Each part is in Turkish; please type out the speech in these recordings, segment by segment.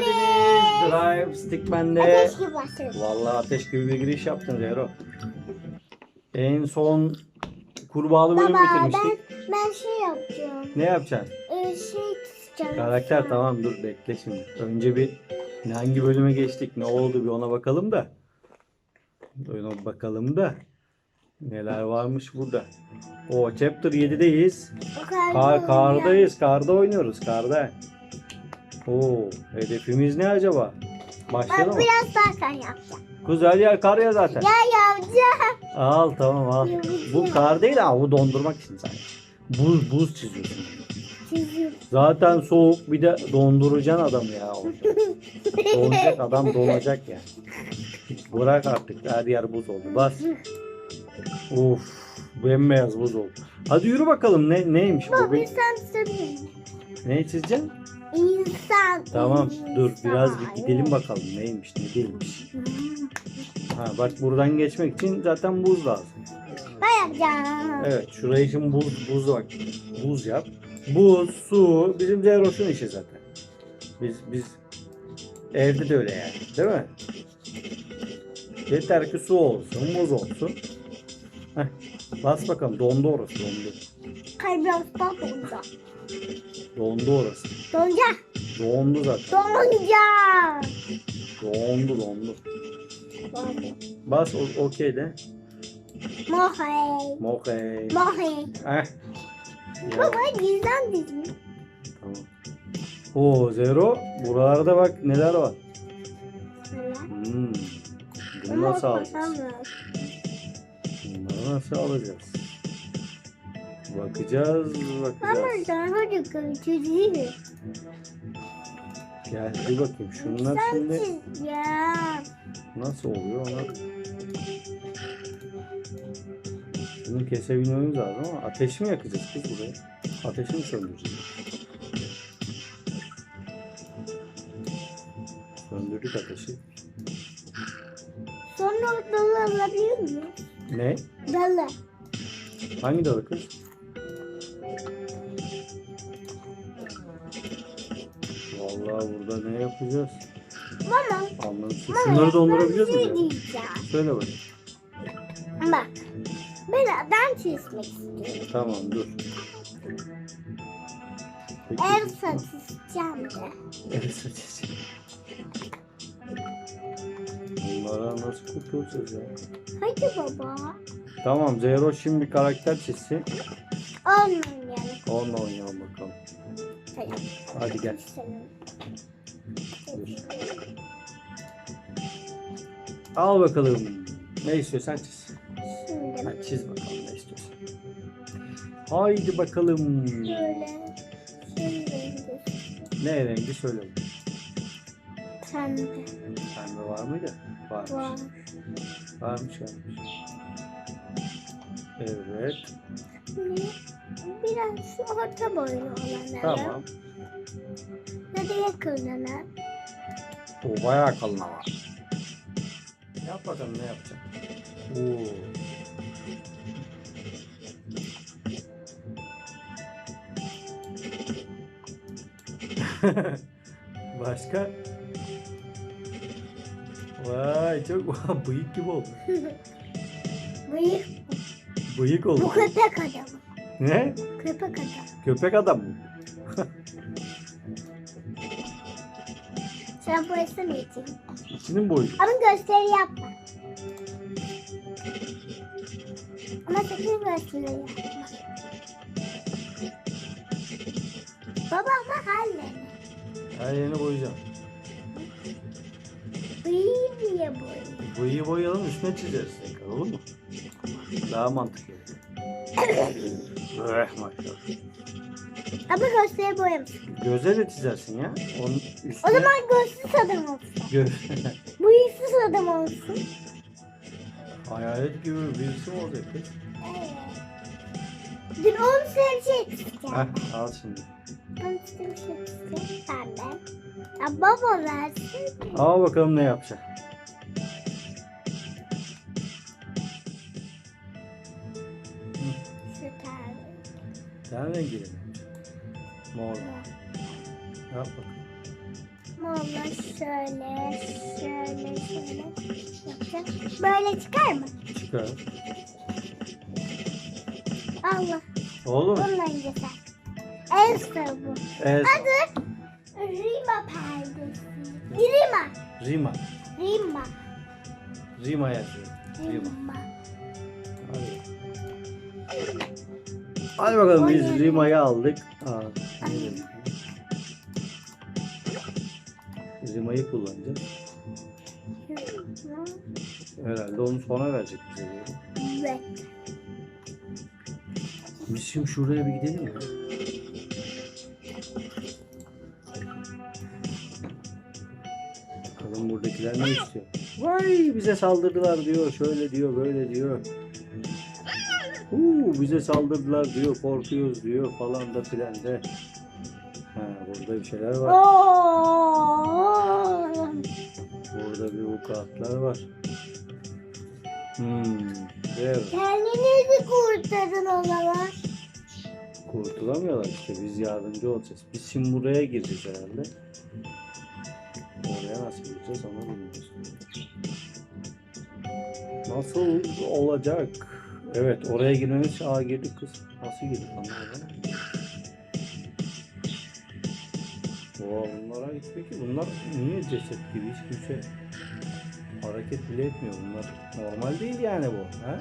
geldiniz. Drive Stickman'de. Ateş gibi başladı. Vallahi ateş gibi bir giriş yaptın Zero. En son kurbağalı bölüm Baba ben, bitirmiştik. ben şey yapacağım. Ne yapacaksın? Ee, şey tutacağım. Karakter tamam dur bekle şimdi. Önce bir hangi bölüme geçtik ne oldu bir ona bakalım da. Ona bakalım da. Neler varmış burada. O chapter 7'deyiz. O kadar Kar, da kardayız. Karda oynuyoruz. Karda. Oo, hedefimiz ne acaba? Başlayalım Ben mı? biraz daha kar yapacağım. Güzel yer kar ya zaten. Ya yapacağım. Al tamam al. Bu kar değil ama bu dondurmak için sadece. Buz buz çiziyorsun. Zaten soğuk bir de donduracaksın adamı ya. Donacak adam donacak ya. Bırak artık her yer buz oldu. Bas. Of bembeyaz buz oldu. Hadi yürü bakalım ne neymiş bu? Baba Bir- sen çizebilir Ne çizeceksin? İnsan. Tamam dur biraz bir gidelim bakalım neymiş ne değilmiş. Ha bak buradan geçmek için zaten buz lazım. Ben yapacağım. Evet şurayı şimdi buz buz bak. Buz yap. Buz, su bizim Zeroş'un işi zaten. Biz biz evde de öyle yani. Değil mi? Yeter ki su olsun, buz olsun. Heh, bas bakalım. Dondu orası, dondu. Kalbi hasta donca. Dondu orası. Donca. Dondu zaten. Donca. Dondu, dondu. Bas o- okey de. Mohey. Okey. Mohey. Eh. Ya, Baba gizlen dizim. tamam. Oo Zero. Buralarda bak neler var. Hmm. Nasıl alacağız? Bunları nasıl alacağız? Bakacağız, bakacağız. daha yukarı çizeyim. Gel bir bakayım. Şunlar şimdi ya. nasıl oluyor ona? Şunu kesebilmemiz lazım ama ateş mi yakacağız kız buraya? Ateşi mi söndüreceğiz? Söndürdük ateşi. Sonra dalı alabiliyor muyum? Ne? Dalı. Hangi dalı kız? Burada ne yapacağız? Mama. Anladım. Şunları ya? şey diyeceğim. Söyle bakayım. Bak. Ben adam çizmek istiyorum. Tamam dur. Peki. Elsa çizeceğim de. Evet seçeceğim. Bunlara nasıl kurtulacağız ya? Hadi baba. Tamam Zero şimdi bir karakter çizsin. Olmuyor yani. Onunla oynayalım bakalım. Hadi. Hadi gel. Senin. Al bakalım. Ne istiyorsan çiz. Şimdi Hadi çiz bakalım ne istiyorsan. Haydi bakalım. böyle. Ne rengi söyle. bakayım. pembe Pembe var mıydı? Varmış. var. Varmış varmış. Evet. Biraz orta boylu olanları. Tamam. Da yakınları. O bayağı kalın ama. Yap bakalım ne yapacaksın. Oo. Başka? Vay çok bıyık gibi oldu. Bıyık. Bıyık oldu. Bu köpek adamı. Ne? Köpek adamı. Köpek adam mı? Sen boyasını mı için? İçinin boyu. Ama gösteri yapma. Ama sakın gösteri yapma. Baba ama hallerini. Her yerini boyayacağım. Bıyığı niye boyuyor? Bıyığı boyayalım üstüne çizeriz tekrar olur mu? Daha mantıklı. Eh maşallah. Ama gösteri boyamış. Göze de çizersin ya. Onun O üstüne zaman gözsüz adam olsun. göz. Bıyıksız adam olsun. Hayalet gibi birisi mi olacak kız? Dün onu sevecek. Heh, al şimdi. Onu sevecek. Pembe. Ya baba versin. Al bakalım ne yapacak. Tane. Sen rengiyle mi yapacaksın? Mor. Yap bakalım. Valla şöyle, şöyle, şöyle yapacağım. Böyle çıkar mı? Çıkar. Allah. Oğlum. Bundan güzel. Elsa bu. Evet. Adı Rima perdesi. Rima. Rima. Rima. Rima yazıyor. Rima. Rima. Hadi bakalım biz. Rima'yı aldık. Aa, demek? Rima'yı kullanacağız. Herhalde onu sonra verecek bize. Evet. Biz şimdi şuraya bir gidelim mi? Bakalım buradakiler ne istiyor? Vay bize saldırdılar diyor. Şöyle diyor, böyle diyor. Uuu bize saldırdılar diyor. Korkuyoruz diyor falan da filan de. Ha, burada bir şeyler var. Burada bir vukuatlar var. Hmm. Evet. Kendinizi kurtarın o zaman. Kurtulamıyorlar işte biz yardımcı olacağız. Biz şimdi buraya gireceğiz herhalde. Oraya nasıl gireceğiz onu bilmiyoruz. Nasıl olacak? Evet oraya girmemiz aa girdik kız. Nasıl girdik anlamadım. Oha bunlara hiç peki bunlar niye ceset gibi hiç kimse hareket bile etmiyor bunlar. Normal değil yani bu. He?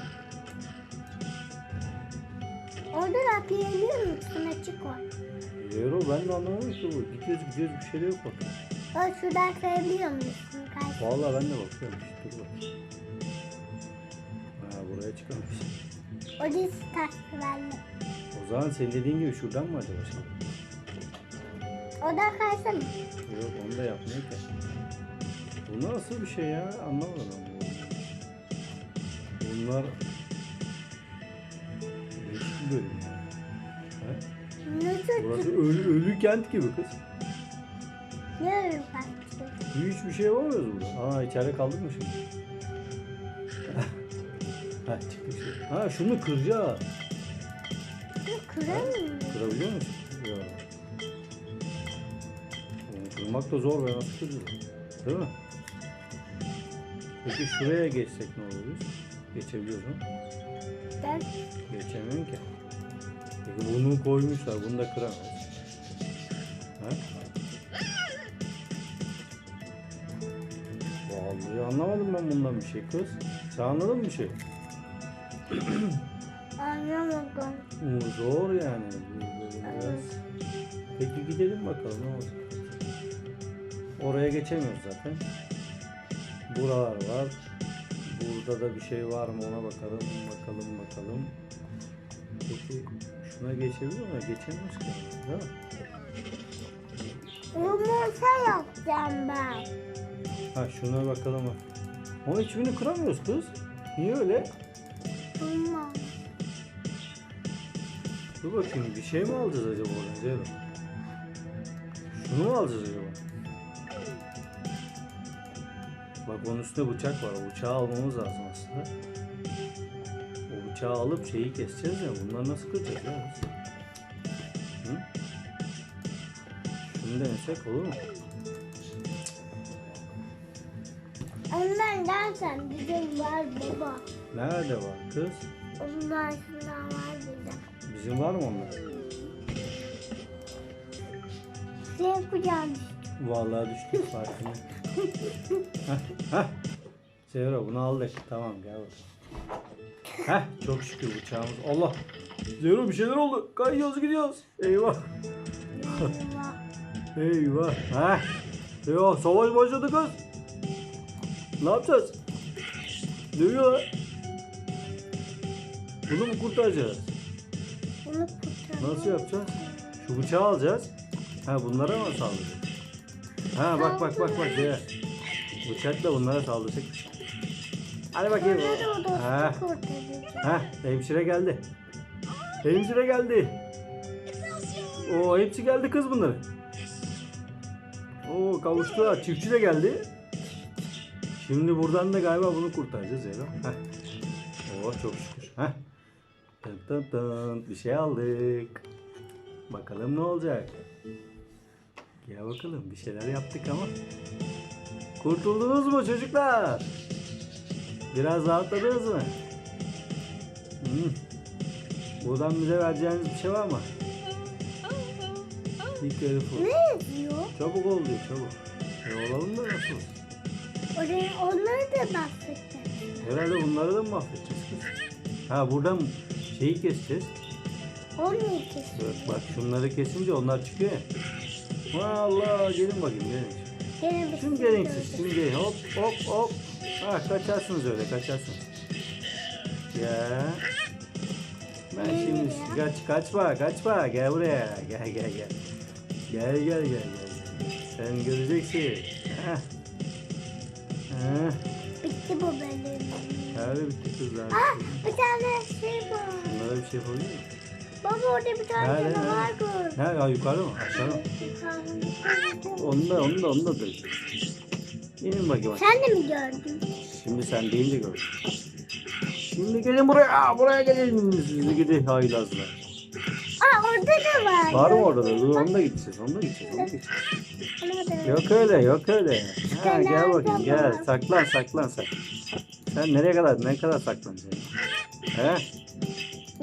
Orada da atlayabiliyor musun? Açık var. Zero ben de anlamadım ki bu. Gidiyoruz gidiyoruz bir şey de yok bak. O şuradan kayabiliyor musun? Kay. Vallahi ben de bakıyorum. Dur bak. Ha buraya çıkamış. O dizi tasvirlerle. O zaman senin dediğin gibi şuradan mı acaba şimdi? Oradan kaysana. Yok onu da yapmıyor ki. Bu nasıl bir şey ya? Anlamadım. Bunlar değişik bir bölüm ya. Ha? Nasıl? Burası ölü, ölü kent gibi kız. Ne öyle kaçtı? Hiçbir şey yapamıyoruz burada. Aa içeride kaldık mı şimdi? Ha şimdi. Ha şunu kıracağız. Bu kıramıyor. Kırabiliyor musun? Yok. Yani kırmak da zor be nasıl kırılır? Değil mi? Peki şuraya geçsek ne olur mu? Ben Geçemiyorum ki. Peki bunu koymuşlar bunu da kıramayız. Ha? Vallahi anlamadım ben bundan bir şey kız. Sen anladın mı bir şey? anlamadım. Bu zor yani. Biraz. Peki gidelim bakalım ne olacak. Oraya geçemiyoruz zaten. Buralar var. Burada da bir şey var mı ona bakalım. Bakalım bakalım. Peki şuna geçebiliyor mu? Geçemiyoruz ki. Değil mi? Yumurta yapacağım ben. Ha şuna bakalım. Onun hiçbirini kıramıyoruz kız. Niye öyle? Tamam. Dur bakayım bir şey mi alacağız acaba oradan Zero? Şunu mu alacağız acaba? Bak onun üstünde bıçak var. O bıçağı almamız lazım aslında. O bıçağı alıp şeyi keseceğiz ya. Bunları nasıl kıracağız ya? Hı? Şunu denesek olur mu? Ondan dersen bizim var baba. Nerede var kız? Ondan şundan var bizde. Bizim var mı onlar? Ne yapacağım? Vallahi düştük farkında. heh, heh. Zero bunu aldık. Tamam gel bakalım. Heh çok şükür bıçağımız. Allah. Zero bir şeyler oldu. Kayıyoruz gidiyoruz. Eyvah. Eyvah. Heh. Eyvah savaş başladı kız. Ne yapacağız? Dövüyorlar. Bunu mu kurtaracağız? Bunu kurtardım. Nasıl yapacağız? Şu bıçağı alacağız. Ha bunlara mı saldıracağız? Ha bak bak bak bak Zehra. Bıçakla bunlara saldıracak. Hadi bakayım. Ha, ha hemşire geldi. Hemşire geldi. Oo hepsi geldi kız bunların. Oo kavuştular. Çiftçi de geldi. Şimdi buradan da galiba bunu kurtaracağız Zehra. Heh. Oo çok şükür. Heh. Tın tın tın. Bir şey aldık. Bakalım ne olacak. Gel bakalım bir şeyler yaptık ama. Kurtuldunuz mu çocuklar? Biraz rahatladınız mı? Hmm. Buradan bize vereceğiniz bir şey var mı? Be careful. Ne yazıyor? Çabuk ol diyor çabuk. E olalım da nasıl? Oraya onları da bahsedeceğim. Herhalde bunları da mı mahvedeceğiz kız? Ha buradan şeyi keseceğiz. Onu. Evet, bak şunları kesince onlar çıkıyor ya. Vallahi gelin bakayım gelin. Bir Şimdi şey gelin siz şimdi hop hop hop. Ha kaçarsınız öyle kaçarsınız. Ya. Ben şimdi kaç kaçma kaçma gel buraya gel gel gel. Gel gel gel gel. Sen göreceksin. Heh. Heh. Bitti bu bölüm. Hadi bitti kızlar. Ah bir tane şey var. Bunlara bir şey yapabilir miyim? Baba orada bir tane Nerede, canavar gör. Ha, ya yukarıda mı? Aşağıda mı? Onu da onu da döveceğiz. İnin bakayım. Sen de mi gördün? Şimdi sen deyince gördüm. Şimdi gelin buraya. Aa, buraya gelin. Sizi gidi haylazlar. Orada da var. Var mı orada da? Dur onu da gideceğiz. Onu da gideceğiz. Onu da gideceğiz. Yok öyle yok öyle. Ha, gel bakayım gel. var? Saklan saklan sen. Nereye kadar ne kadar saklanacaksın? He?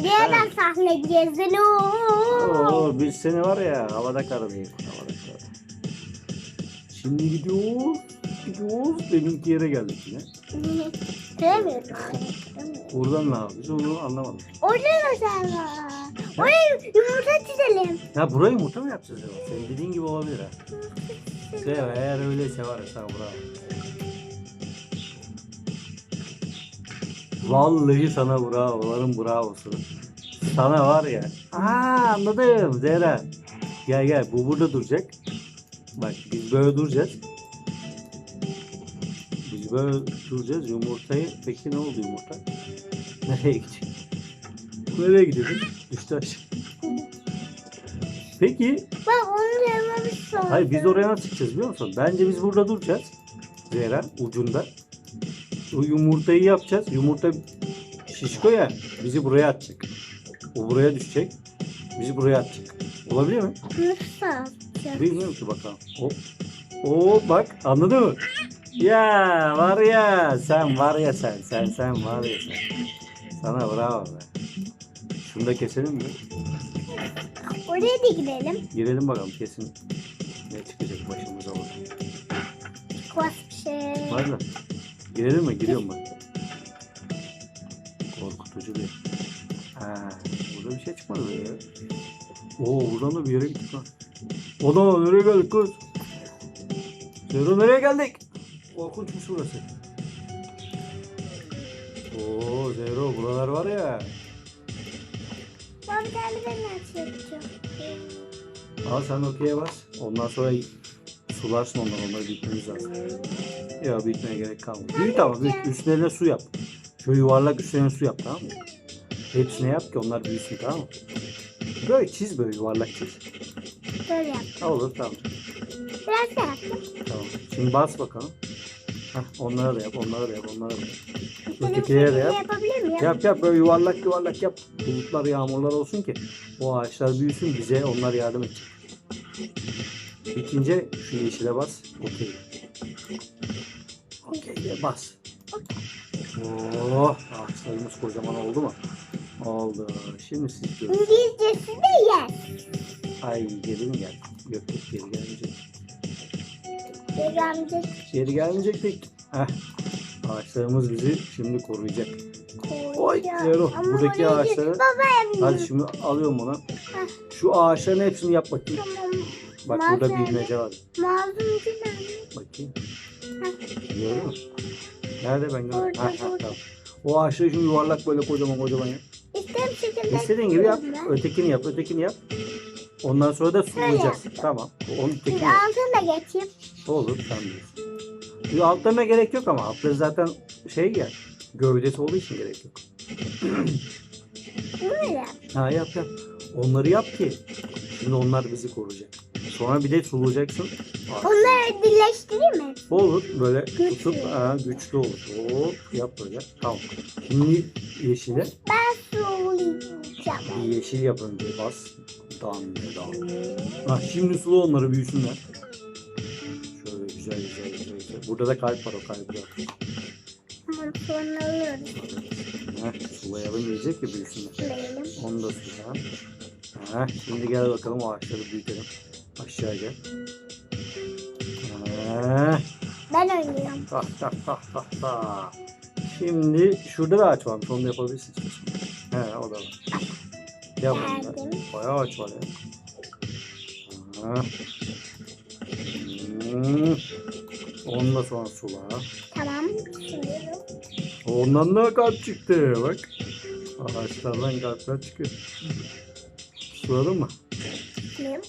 Nereden sahnedeceğiz? Oo. Oo, biz seni var ya havada karalıyız. Havada karalıyız. Şimdi gidiyoruz. Gidiyoruz. Deminki yere geldik yine. Göremiyorum. Buradan ne yapacağız onu anlamadım. Orada da sen var. Oraya yumurta çizelim. Ya burayı yumurta mı yapacağız acaba? Senin dediğin gibi olabilir ha. Sev, eğer öyleyse var ya sana bravo. Vallahi sana bravoların bravosu. Sana var ya. Aa anladım Zehra. Gel gel bu burada duracak. Bak biz böyle duracağız. Biz böyle duracağız. Yumurtayı peki ne oldu yumurta? Nereye gidiyor? Nereye gidiyor? Aşağı. Peki Bak onu yapmamış. Hayır biz oraya nasıl çıkacağız biliyor musun? Bence biz burada duracağız. Zehra ucunda. O yumurtayı yapacağız. Yumurta şişko ya bizi buraya atacak. O buraya düşecek. Bizi buraya atacak. Olabilir mi? Nasıl? Bilmiyorum ki bakalım. Hop. Oo bak anladın mı? Ya var ya sen var ya sen sen sen var ya sen. Sana bravo be. Şunu da keselim mi? Oraya da gidelim. Girelim bakalım kesin. Ne çıkacak başımıza olur. Klas bir şey. Var da. Girelim mi? Giriyorum bak. Korkutucu bir. Ha, burada bir şey çıkmadı be ya. Oo buradan da bir yere gittik lan. Oda nereye geldik kız? Zero nereye geldik? Korkunçmuş burası. Oo Zero buralar var ya. Bir tane ben yapacağım? Al sen okey'e bas. Ondan sonra sularsın onları. Onları büyütmemiz lazım. Ya büyütmeye gerek kalmadı. Büyüt ama büyüt. De su yap. Şöyle yuvarlak üstüne su yap tamam mı? Hepsine yap ki onlar büyüsün tamam mı? Böyle çiz böyle yuvarlak çiz. Böyle yap. Olur tamam. Biraz da yaptım. Tamam. Şimdi bas bakalım. Hah, onlara da yap, onlara da yap, onlara da yap. Ötekilere de yap. yapabilir miyim? Yap yap böyle yuvarlak yuvarlak yap. Bulutlar, yağmurlar olsun ki o ağaçlar büyüsün bize onlar yardım edecek. Bitince şu yeşile bas. Okey. Okey bas. Oh, ağaçlarımız kocaman oldu mu? Oldu. Şimdi siz görün. İngilizcesi de yes. Ay geri mi geldi? Yok yok geri gelmeyecek. Geri gelmeyecek pek. Heh. Ağaçlarımız bizi şimdi koruyacak. Oy, Zero. Ama Buradaki oraya ağaçları- git. Baba. Hadi şimdi alıyorum onu. Şu ağaçların hepsini yap bakayım. Tamam. Bak Nerede? burada bilmece var. Mazlumcu nerede? Bakayım. Gördün mü? Nerede ben görmedim. Orada, Ha, ha, orada. tamam. O ağaçları şimdi yuvarlak böyle kocaman kocaman yap. İstediğim şekilde İstediğin gibi yap. yapıyorum ben. Ötekini yap, ötekini yap. Ondan sonra da sulayacağız. Tamam. Onun Şimdi ötekini yap. altını da geçeyim. Olur bilirsin. Yo, altlarına gerek yok ama altları zaten şey ya gövdesi olduğu için gerek yok. Böyle. Ha yap yap. Onları yap ki şimdi onlar bizi koruyacak. Sonra bir de sulayacaksın. Onları birleştireyim mi? Olur böyle Güçlü. tutup ha, güçlü olur. Hop yap böyle. Tamam. Şimdi yeşile Ben sulayacağım. yeşil yap önce bas. Dan be dan. Ha, şimdi sulu onları büyüsünler. Şöyle güzel güzel güzel. güzel. Burada da kalp var o. Ama sonra alıyoruz. Heh, sulayalım diyecek ki büyüsünler. Sulayalım. Onu da sula. Heh, şimdi gel bakalım o ağaçları büyütelim. Aşağı gel. Heh. Ben oynuyorum. Ha, ha, ha, ha, ha. Şimdi şurada da ağaç varmış. Onu da yapabilirsin. He o da var. Yap. Bayağı ağaç var ya. Ha. Hmm. Ondan sonra sula. Tamam. Suluyorum. Ondan da kalp çıktı bak. Ağaçlardan kalpler çıkıyor. Suladın mı? Suluyorum.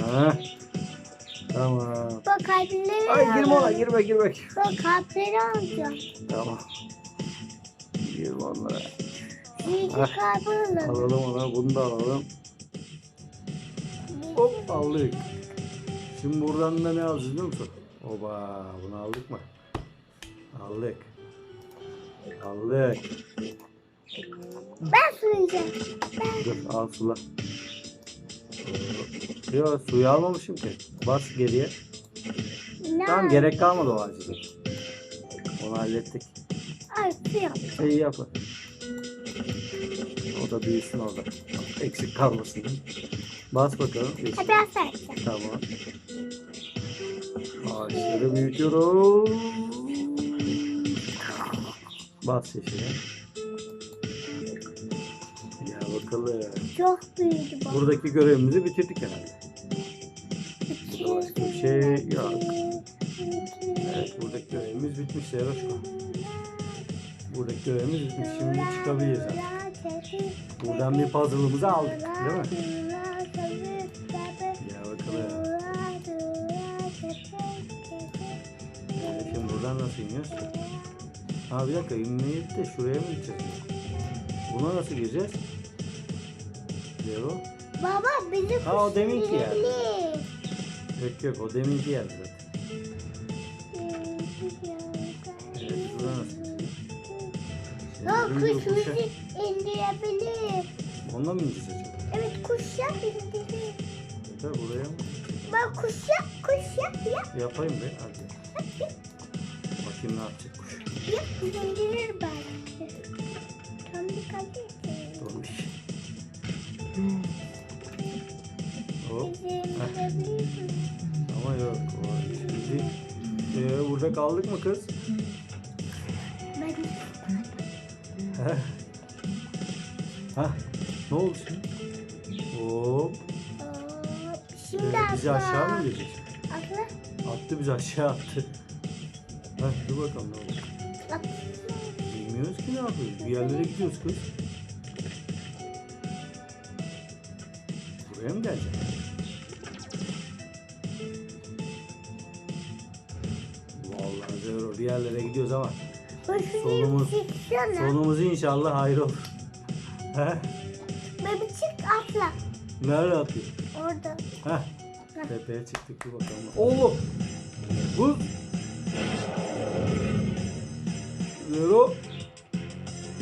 Ha. Tamam. Bak kalpleri Ay girme ona girme girme. Bak kalpleri alacağım. Tamam. Girme onlara. Heh. kalp alalım. Alalım ona bunu da alalım. Hop aldık. Şimdi buradan da ne alacağız biliyor musun? Oba bunu aldık mı? Aldık. Aldık. Ben sulayacağım. Ben Dur al sula. Yok suyu almamışım ki. Bas geriye. ne Tamam gerek kalmadı o ağacı. Onu hallettik. Ay su yap. İyi yapın. O da büyüsün orada. Eksik kalmasın. Bas bakalım. Ha, Geçti. biraz yapacağım. Tamam. Ağaçları büyütüyoruz. Bas yeşile. Gel bakalım. Çok büyüdü bu. Buradaki görevimizi bitirdik herhalde. Başka bir şey yok. Evet buradaki görevimiz bitmiş Seroşko. Buradaki görevimiz bitmiş. Şimdi çıkabiliriz artık. Buradan bir puzzle'ımızı aldık değil mi? Ha bir dakika inmeyip de şuraya mı gideceğiz? Buna nasıl gireceğiz? Zero. Baba bizi Ha, o deminki yer. kuşlayabilir. Yok yok o deminki yer zaten. Evet buradan nasıl gideceğiz? Şimdi kuş bu kuşa- bizi indirebilir. Ondan mı ineceğiz acaba? Evet kuşak indirir. Yeter buraya mı? Bak kuşak kuşak yap Yapayım be hadi. Bakayım ne yapacak kuş. yap indirir belki. Tam bir kalbi. Doğmuş. Hop. Ama yok. o Şimdi ee, burada kaldık mı kız? Ben. Hah. Ne oldu şimdi? Hop. Şimdi Ee, bizi aşağı mı girecek? Atla. Attı bizi aşağı attı. Heh, dur bakalım ne oldu. Bilmiyoruz ki ne yapıyoruz. Bir yerlere gidiyoruz kız. Buraya mı gelecek? Vallahi Zero bir yerlere gidiyoruz ama Solumuz- sonumuz inşallah hayır olur. Heh, Baby çık atla. nerede atıyor? Orada. Heh, tepeye çıktık dur bakalım. Oğlum! Bu! Zero!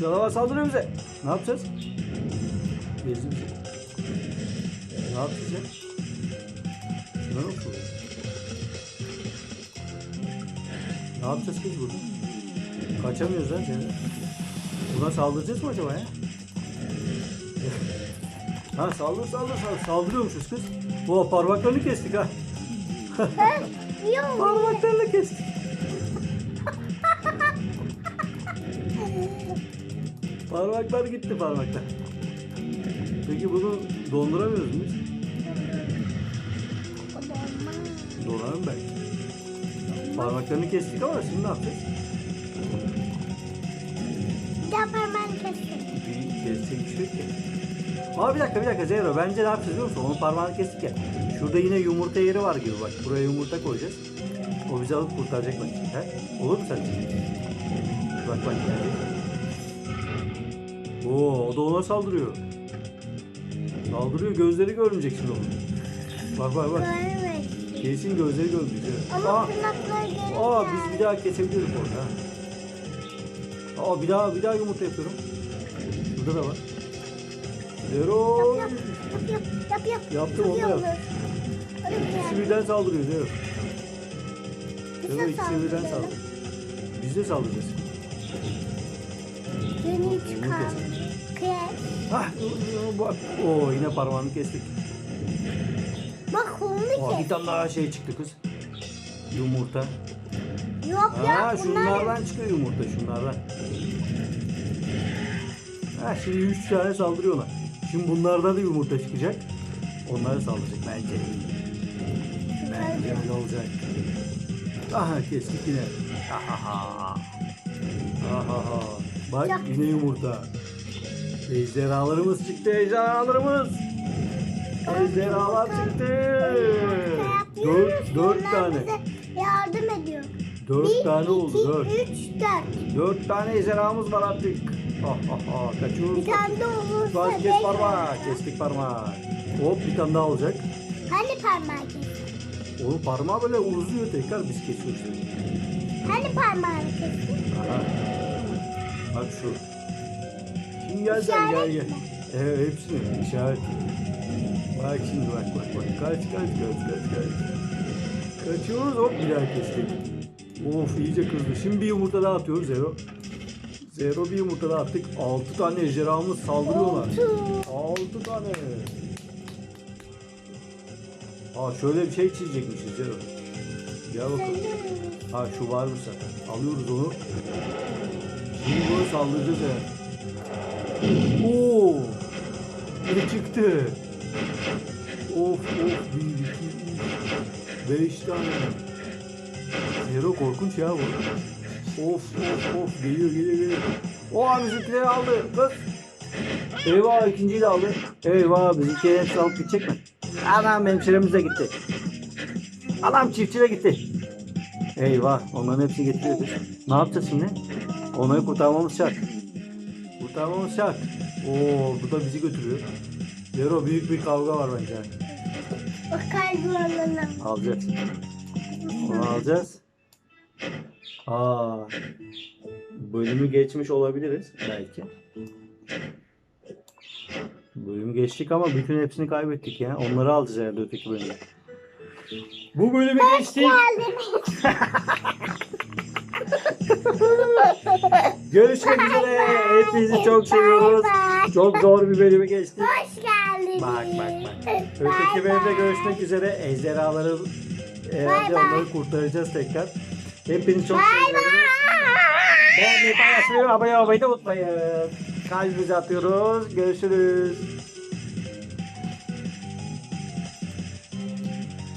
Canavar saldırıyor bize. Ne yapacağız? Gezdi bizi. Ne yapacağız ya? Şuna mı soruyor? Ne yapacağız kız burada? Kaçamıyoruz lan seni. Buna saldıracağız mı acaba ya? ha saldır saldır saldır. Saldırıyormuşuz kız. Bu parmaklarını kestik ha. Parmaklarını kestik. Parmaklar gitti parmaklar. Peki bunu donduramıyoruz muyuz? Donarım belki. Parmaklarını kestik ama şimdi ne yapacağız? Bir daha parmağını kestim. Bir kesecek bir şey yok ki. Ama bir dakika bir dakika Zero bence ne yapacağız biliyor musun? Onun parmağını kestik ya. Şurada yine yumurta yeri var gibi bak. Buraya yumurta koyacağız. O bizi alıp kurtaracak bak. He? Olur mu sence? Bak bak geldi. Oo, o da ona saldırıyor. Saldırıyor gözleri görmeyecek şimdi onun. Bak bak bak. Kesin gözleri görmeyecek. Ama Aa, tırnakları aa biz bir daha kesebiliriz orada. ha. Aa bir daha bir daha yumurta yapıyorum. Burada da var. Zero. Yap yap. Yap yap. Yaptım, Çok onu da yap. İkisi birden saldırıyor Zero. Biz Zero de ikisi birden saldıralım. saldırıyor. Biz de saldıracağız. Bak. Oo yine parmağını kestik. Bak onu Aa, bir tane daha şey çıktı kız. Yumurta. Yok Ha ya bunlar. şunlardan çıkıyor yumurta şunlardan. Ha şimdi 3 tane saldırıyorlar. Şimdi bunlardan da yumurta çıkacak. Onlara saldıracak bence. Bence öyle olacak. Aha kestik yine. Ahaha. Ahaha. Bak yine yumurta. Ejderhalarımız çıktı ejderhalarımız. Ejderhalar çıktı. Dört, dört tane. yardım ediyor. Dört Bir, tane oldu iki, dört. üç, dört. Dört tane ejderhamız var artık. Ah ah ah kaçıyoruz. Bir tane de olursa Bak kes parmağı. olacak. Kestik parmağı. Hop bir tane daha olacak. Hani parmağı kes? Onun parmağı böyle uzuyor tekrar biz kesiyoruz. Hani parmağını kes? Aha. Bak şu. Şimdi gel sen gel gel. Evet hepsini işaret. Bak şimdi bak bak bak. Kaç kaç kaç kaç kaç. Kaçıyoruz hop daha kestik. Of iyice kızdı. Şimdi bir yumurta daha atıyoruz Zero. Zero bir yumurta daha attık. Altı tane ejderhamız saldırıyorlar. Oldu. Altı tane. Aa şöyle bir şey çizecekmişiz Zero. Gel bakalım. Ha şu varmış zaten. Alıyoruz onu. Şimdi bunu saldıracağız ya. Oo! Ne çıktı? Of of bir iki üç beş tane. Zero korkunç ya bu. Of of of geliyor geliyor geliyor. Oha bizimkileri aldı kız. Eyvah ikinciyi de aldı. Eyvah bizimkileri hepsi alıp gidecek mi? Anam hemşiremiz de gitti. Anam çiftçi de gitti. Eyvah onların hepsini getiriyor kız. Ne yapacağız şimdi? Onları kurtarmamız şart. Kurtarmamız şart. Oo bu da bizi götürüyor. Zero büyük bir kavga var bence. O kalbi alalım. Alacağız. Onu alacağız. Aa, bölümü geçmiş olabiliriz belki. Bölümü geçtik ama bütün hepsini kaybettik ya. Onları alacağız herhalde öteki bölümde. Bu bölümü geçtik. Görüşmek üzere. Hepinizi çok seviyoruz. Çok zor bir bölümü geçtik. Hoş geldiniz. Bak bak bak. Öteki bölümde görüşmek üzere. Ejderhaları herhalde onları kurtaracağız tekrar. Hepinizi çok seviyoruz. Beğenmeyi paylaşmayı abone olmayı da unutmayın. Kalbimize atıyoruz. Görüşürüz.